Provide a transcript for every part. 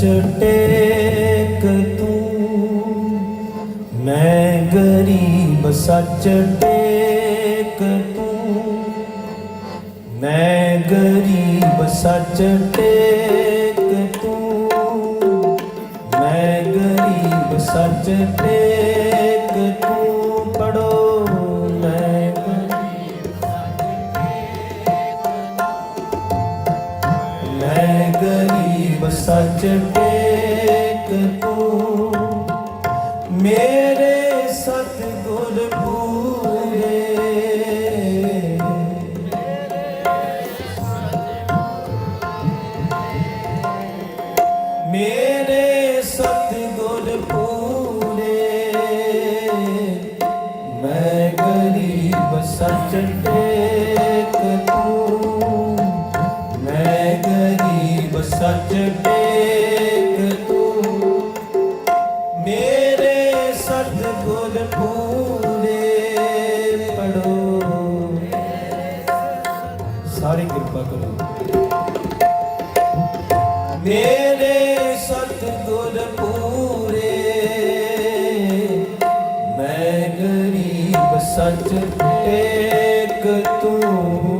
ਚਟੇਕ ਤੂੰ, ਮੈਂ ਗਰੀਬ ਸੱਚ ਟੇਕ ਤੂੰ, ਮੈਂ ਗਰੀਬ ਸੱਚ ਟੇਕ ਤੂੰ, ਮੈਂ ਗਰੀਬ ਸੱਚ ਟੇਕ ਗਰੀਬ ਸੱਚ ਏਕ ਤੂੰ।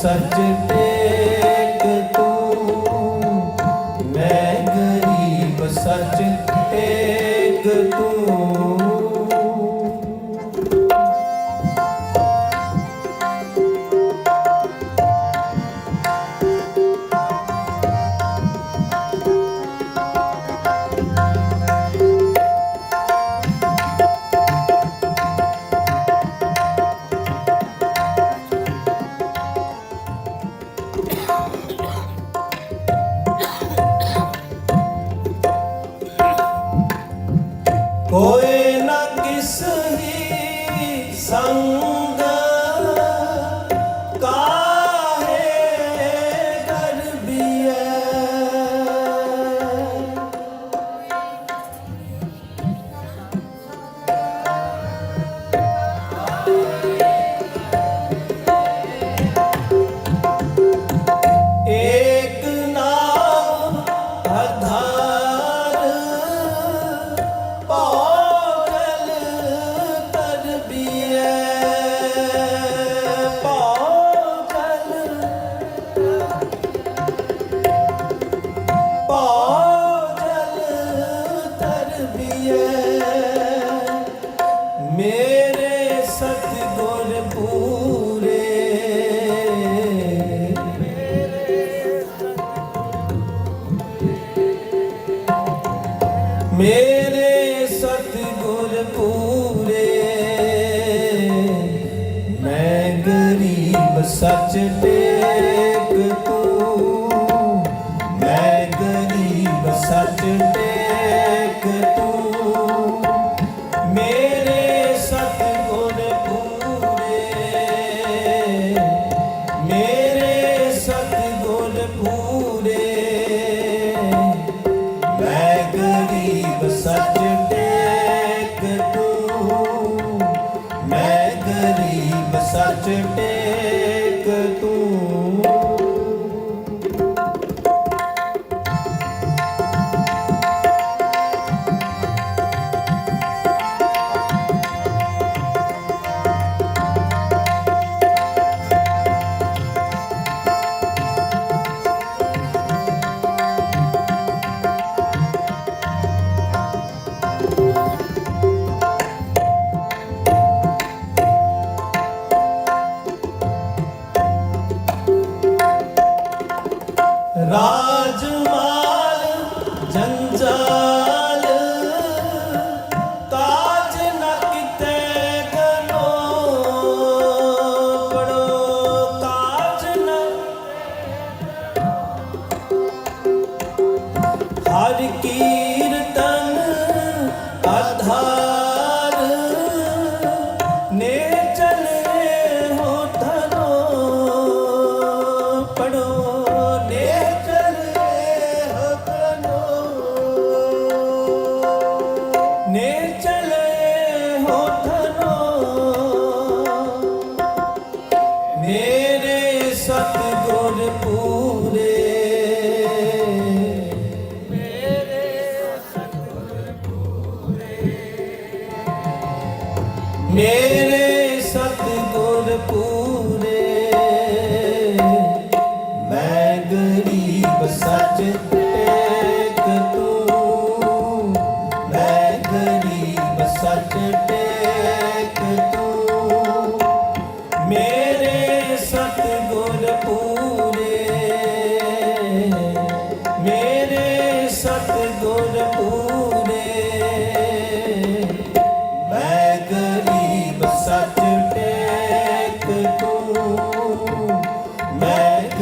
subject Hoy ਮੇਰੇ ਸਤਿਗੁਰ ਪੂਰੇ ਮੈਂ ਗਰੀਬ ਸੱਚ ਤੇ ਗਰੀਬ ਸੱਚ ਤੇ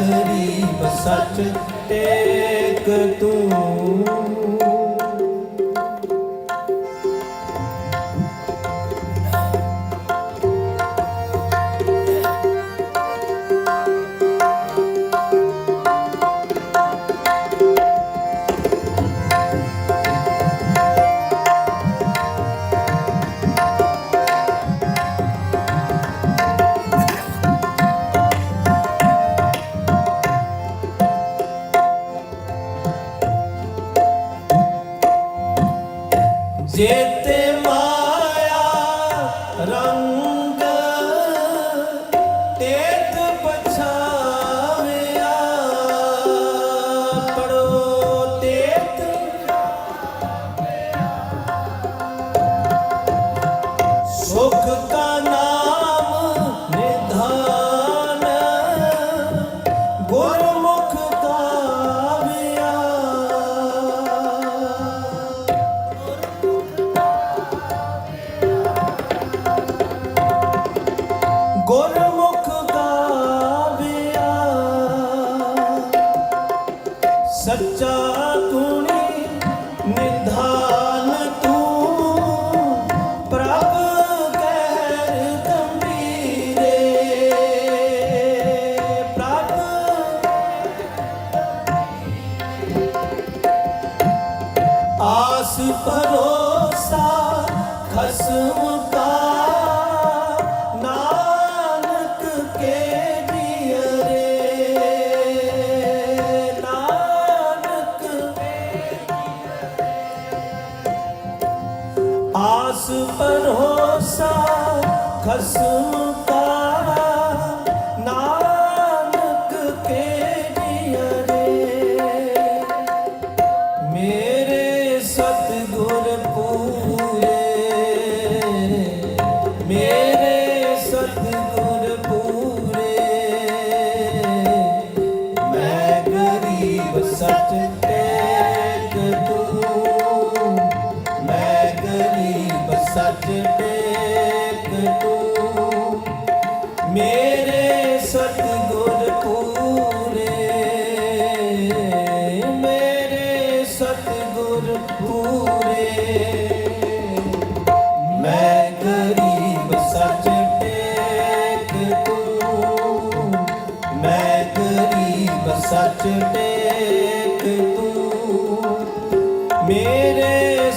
ਗਰੀਬ ਸੱਚ ਟੇਕ ਤੂੰ দেখতে পা ਸੱਚਾ ਤੂਨੇ ਨਿਧਾਨ ਤੂੰ। ਪ੍ਰਭ ਕਹਿਰ ਗੰਭੀਰੇ। ਪ੍ਰਭ ਆਸ ਭਰੋਸਾ ਖਸਮ ਸੱਚ ਦੇਖ ਤੂੰ ਮੇਰੇ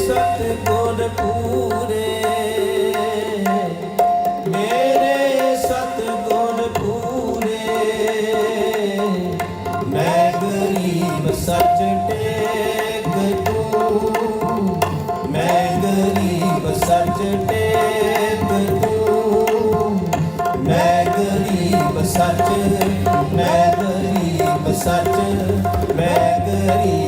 ਪੂਰੇ। ਮੇਰੇ ਸਤ ਪੂਰੇ। ਮੈਂ ਗਰੀਬ ਸੱਚ ਦੇਖ ਤੂੰ। ਮੈਂ ਗਰੀਬ ਸੱਚ ਦੇਖ Maria.